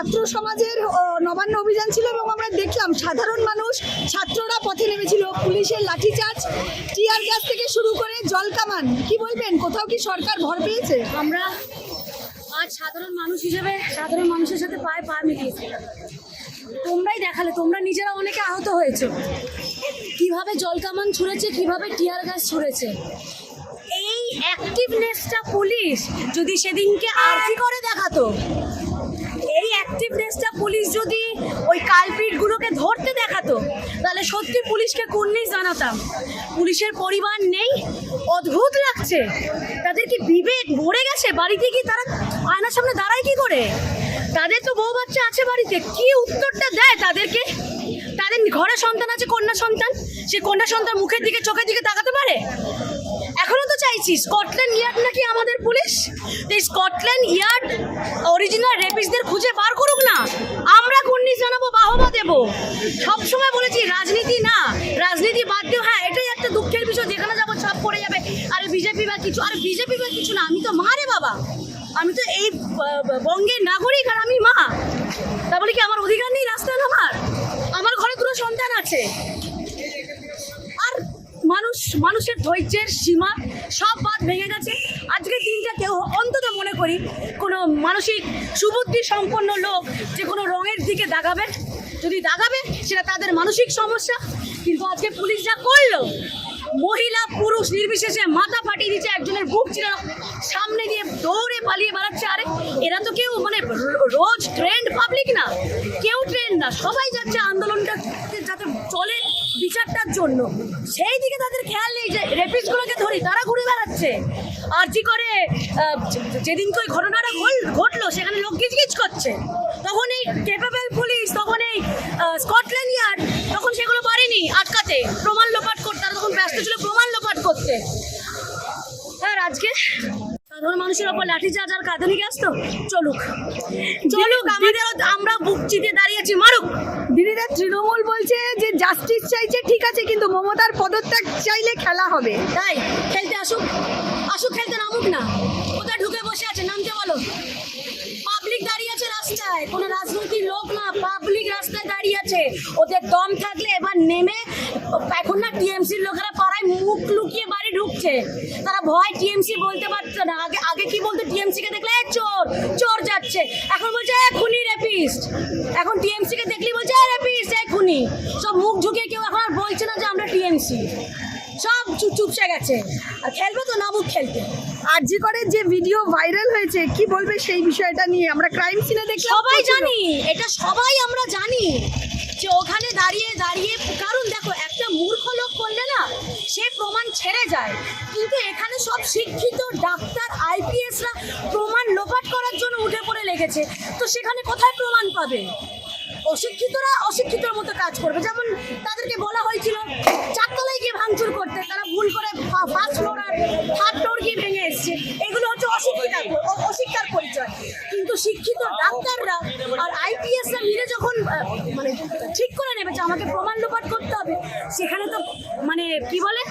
ছাত্র সমাজের নবান্ন অভিযান ছিল এবং আমরা দেখলাম সাধারণ মানুষ, ছাত্ররা পথে নেমেছিল। পুলিশের লাঠিচার্জ, টিয়ার গ্যাস থেকে শুরু করে জল কামান। কি বলবেন? কোথাও কি সরকার ভর পেয়েছে? আমরা আজ সাধারণ মানুষ হিসেবে, সাধারণ মানুষের সাথে পায়ে পা মিলিয়েছি। তোমরাই দেখালে, তোমরা নিজেরা অনেকে আহত হয়েছো। কীভাবে জলকামান ছুঁড়েছে, কীভাবে টিয়ার গাছ ছুঁড়েছে? এই অ্যাক্টিভনেসটা পুলিশ যদি সেদিনকে আরজি করে দেখাতো? অ্যাক্টিভনেসটা পুলিশ যদি ওই কালপিটগুলোকে ধরতে দেখাতো, তাহলে সত্যি পুলিশকে কুর্নিশ জানাতাম। পুলিশের পরিবার নেই, অদ্ভুত লাগছে। তাদের কি বিবেক মরে গেছে? বাড়িতে কি তারা আয়নার সামনে দাঁড়ায় কি করে? তাদের তো বউ বাচ্চা আছে বাড়িতে, কি উত্তরটা দেয় তাদেরকে? তাদের ঘরে সন্তান আছে, কন্যা সন্তান? সে কন্যা সন্তান মুখের দিকে, চোখের দিকে তাকাতে পারে? চাইছি? স্কটল্যান্ড ইয়ার্ড নাকি আমাদের পুলিশ? তো এই স্কটল্যান্ড ইয়ার্ড অরিজিনাল রেপিসদের খুঁজে বার করুক না। আমরা কুর্নিশ জানাব, বাহবা দেবো। সবসময় বলেছি, রাজনীতি না, রাজনীতি বাদ দিও। হ্যাঁ এটাই একটা দুঃখের বিষয়, যেখানে যাব ছাপ পড়ে যাবে। আরে বিজেপি বা কিছু, আরে বিজেপি বা কিছু না, আমি তো মা রে বাবা। আমি তো এই বঙ্গের নাগরিক আর আমি মা। তা বলে কি আমার অধিকার নেই রাস্তায় নামার? আমার ঘরে দুটো সন্তান আছে। আর মানুষ, মানুষের ধৈর্যের সীমা সব বাদ ভেঙে গেছে। আজকের দিনটা কেউ অন্তত মনে করি কোনো মানসিক সুবুদ্ধি সম্পন্ন লোক যে কোনো রঙের দিকে দাগাবে। যদি দাগাবে, সেটা তাদের মানসিক সমস্যা। কিন্তু আজকে পুলিশ যা করল, মহিলা পুরুষ নির্বিশেষে মাথা ফাটিয়ে দিচ্ছে, একজনের বুক চিরা সামনে দিয়ে দৌড়ে পালিয়ে বেড়াচ্ছে। আরে, এরা তো কেউ মানে রোজ ট্রেন্ড পাবলিক না, কেউ ট্রেন্ড না, সবাই যাচ্ছে আন্দোলনটা যাতে চলে। বিচারটার জন্য। সেই দিকে তাদের খেয়াল নেই যে রেপিসগুলোকে ধরি তারা ঘুরে বেড়াচ্ছে। আর জি করে যেদিনকে ওই ঘটনাটা ঘটলো, সেখানে লোক গিজগিজ করছে। তখন এই কেপেবল পুলিশ তখন এই স্কটল্যান্ড ইয়ার্ড তখন সেগুলো পারেনি আটকাতে। প্রমাণ লোপাট করতে তারা তখন ব্যস্ত ছিল প্রমাণ লোপাট করতে। আর আজকে সাধারণ মানুষের ওপর লাঠিচার্জ আর কাঁধে নিয়ে আসতো চলুক। চলুক আমাদের আমরা বুক চিতে দাঁড়িয়েছি মারুক। দিদিদের তৃণমূল বলছে যে জাস্টিস চাইছে ঠিক আছে কিন্তু মমতার পদত্যাগ চাইলে খেলা হবে। তাই? খেলতে আসুক। আসুক খেলতে নামুক না। কোথায় ঢুকে বসে আছে? নামতে বলো। পাবলিক দাঁড়িয়ে আছে রাস্তায়। কোনো রাজনৈতিক লোক না পাবলিক আছে ওদের দম থাকলে এবার নেমে এখন না টিএমসির লোকেরা পাড়ায় মুখ লুকিয়ে বাড়ি ঢুকছে। তারা ভয় টিএমসি বলতে পারছে না। আগে আগে কি বলতো টিএমসি কে দেখলে "এ, চোর চোর যাচ্ছে। এখন বলছে "এ, খুনি রেপিস্ট এখন টিএমসি কে দেখলি বলছে "এ, রেপিস্ট খুনি। সব মুখ ঝুঁকে কেউ এখন আর বলছে না যে আমরা টিএমসি। সব চুপ চুপসে গেছে। আর খেলবে তো নামুক খেলতে। আরজি করে যে ভিডিও ভাইরাল হয়েছে কি বলবে সেই বিষয়টা নিয়ে? আমরা ক্রাইম সিনে দেখলাম সবাই জানি এটা সবাই আমরা জানি যে ওখানে দাঁড়িয়ে দাঁড়িয়ে কারণ দেখো একটা মূর্খ লোক করলে না সে প্রমাণ ছেড়ে যায়। কিন্তু এখানে সব শিক্ষিত ডাক্তার আইপিএসরা প্রমাণ লোপাট করার জন্য উঠে পড়ে লেগেছে। তো সেখানে কোথায় প্রমাণ পাবে? অশিক্ষিতরা অশিক্ষিতর মতো কাজ করবে। যেমন তাদেরকে বলা হয়েছিল চারতলায় গিয়ে ভাঙচুর করতে, তারা ভুল করে ফার্স্ট ফ্লোর আর থার্ড ভেঙে এসছে। এগুলো হচ্ছে অশিক্ষিতার অ- অশিক্ষার পরিচয়। কিন্তু শিক্ষিত ডাক্তাররা আর আইপিএসরা মিলে যখন মানে ঠিক করে নেবে যে আমাকে প্রমাণ লোপাট করতে হবে, সেখানে তো মানে কি বলে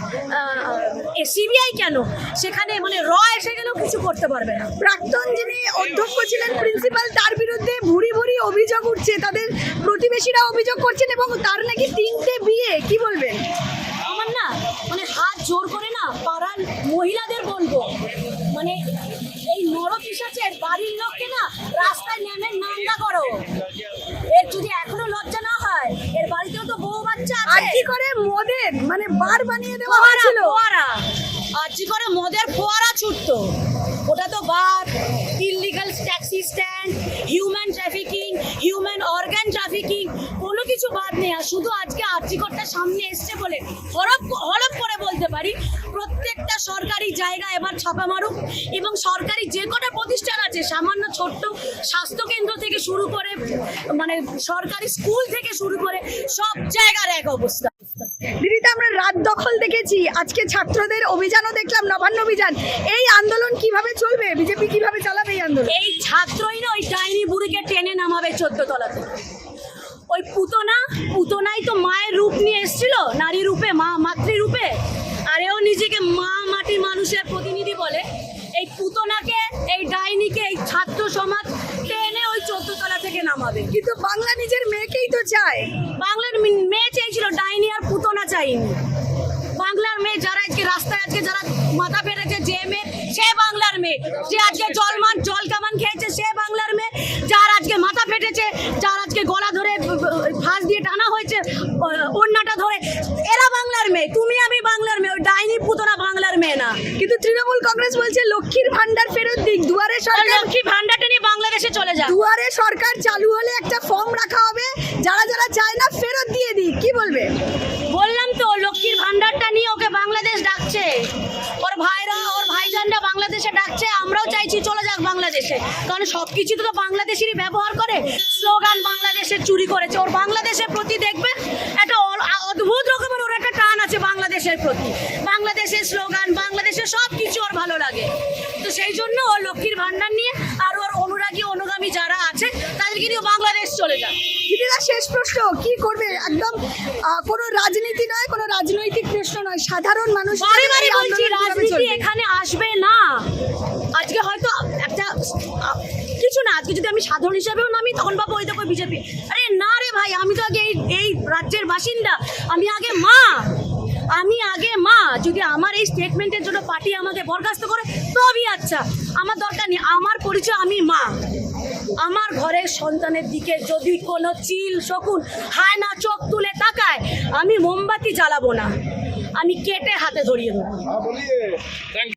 সিবিআই কেন? সেখানে মানে র এসে গেলেও কিছু করতে পারবে না। প্রাক্তন যিনি অধ্যক্ষ ছিলেন, প্রিন্সিপাল, তার বিরুদ্ধে ভুরি ভুরি অভিযোগ উঠছে। তাদের প্রতিবেশীরা অভিযোগ করছেন এবং তার নাকি তিনটে বিয়ে, কি বলবেন আমার না মানে হাত জোর করে না পাড়ার মহিলাদের বলব মানে এই নরপিসাচের বাড়ির লোককে না রাস্তায় নেমে নাঙ্গা করো। এর যদি এখনও লজ্জা না হয় এর বাড়িতেও তো বউ বাচ্চা আছে। আরজি করে মদের? মানে বার বানিয়ে দেওয়া হয়েছিল। ফোয়ারা। আর জি করে মদের ফোয়ারা ছুটতো? ওটা তো বার। Illegal taxi stand human trafficking human organ trafficking কোনো কিছু বাদ নেই। আর শুধু আজকে আর্চিকরটা সামনে এসছে বলে হরপ হরপ করে বলতে পারি সরকারি জায়গা এবার ছাপা মারুক এবং সরকারি যে কটা প্রতিষ্ঠান আছে সামান্য ছোট্ট স্বাস্থ্যকেন্দ্র থেকে শুরু করে মানে সরকারি স্কুল থেকে শুরু করে সব জায়গার এক অবস্থা। দিদিতে আমরা রাত দখল দেখেছি। আজকে ছাত্রদের অভিযানও দেখলাম নবান্ন অভিযান। এই আন্দোলন কীভাবে চলবে? বিজেপি কীভাবে চালাবে এই আন্দোলন? এই ছাত্রই না ওই ডাইনি বুড়িকে টেনে নামাবে চোদ্দ তলাতে। ওই পুতনা পুতনাই তো মায়ের রূপ নিয়ে এসেছিল নারী বাংলা নিজের মেয়েকেই তো চায়। বাংলার মেয়ে চেয়েছিল, ডাইনি আর পুতনা চাইনি। বাংলার মেয়ে যারা আজকে রাস্তায়, আজকে যারা মাথা ফেরেছে যে মেয়ে, সে বাংলার মেয়ে। যে আজকে জলমান, জল কামান খেয়েছে, সে বাংলার মেয়ে। যার আজকে মাথা ফেটেছে, যার আজকে গলা ধরে ফাঁস দিয়ে টানা হয়েছে ওড়নাটা ধরে, এরা বাংলার মেয়ে। তুমি আমি বাংলার মেয়ে ওই ডাইনি পুতনা বাংলার মেয়ে না কিন্তু তৃণমূল কংগ্রেস বলছে লক্ষ্মীর ভান্ডার ফেরত দিক দুয়ারে সরকার লক্ষ্মী ভান্ডারটা নিয়ে বাংলাদেশে চলে যাক দুয়ারে সরকার চালু হলে একটা ফর্ম রাখা হবে যারা যারা চায় না ফেরত দিয়ে দিক। কি বলবে? বললাম তো লক্ষ্মীর ভান্ডারটা নিয়ে ওকে বাংলাদেশ ডাকছে। ওর ভাইরা ওর ভাইজানরা বাংলাদেশে ডাকছে আমরাও চাইছি চলে যাক বাংলাদেশে। কারণ সব কিছু তো বাংলাদেশেরই ব্যবহার করে। স্লোগান বাংলাদেশের চুরি করেছে। ওর বাংলাদেশের প্রতি দেখবে একটা অদ্ভুত রকমের ওর একটা টান আছে বাংলাদেশের প্রতি। বাংলাদেশের স্লোগান বাংলাদেশের সব কিছু ওর ভালো লাগে। তো সেই জন্য ও লক্ষ্মীর ভান্ডার নিয়ে আর ওর অনুরাগী অনুগামী যারা আছে তাদেরকে নিয়ে বাংলাদেশ চলে যাক দিদিরা শেষ প্রশ্ন কি করবে? একদম কোনো রাজনীতি নয় কোনো রাজনৈতিক প্রশ্ন নয়। সাধারণ মানুষ বারে বলছি রাজনীতি এখানে আসবে না। আজকে হয়তো একটা কিছু না আজকে যদি আমি সাধারণ হিসাবেও নামি তখন বাবা ওই দেখো বিজেপি। আরে না রে ভাই আমি তো আগে এই এই রাজ্যের বাসিন্দা। আমি আগে মা। আমি আগে মা যদি আমার এই স্টেটমেন্টের জন্য পার্টি আমাকে বরখাস্ত করে তবেই আচ্ছা। আমার দরকার নেই আমার পরিচয় আমি মা। আমার ঘরের সন্তানের দিকে যদি কোনো চিল শকুন হায় না চোখ তুলে তাকায় আমি মোমবাতি জ্বালাবো না। আমি কেটে হাতে ধরিয়ে দেবো। হ্যাঁ,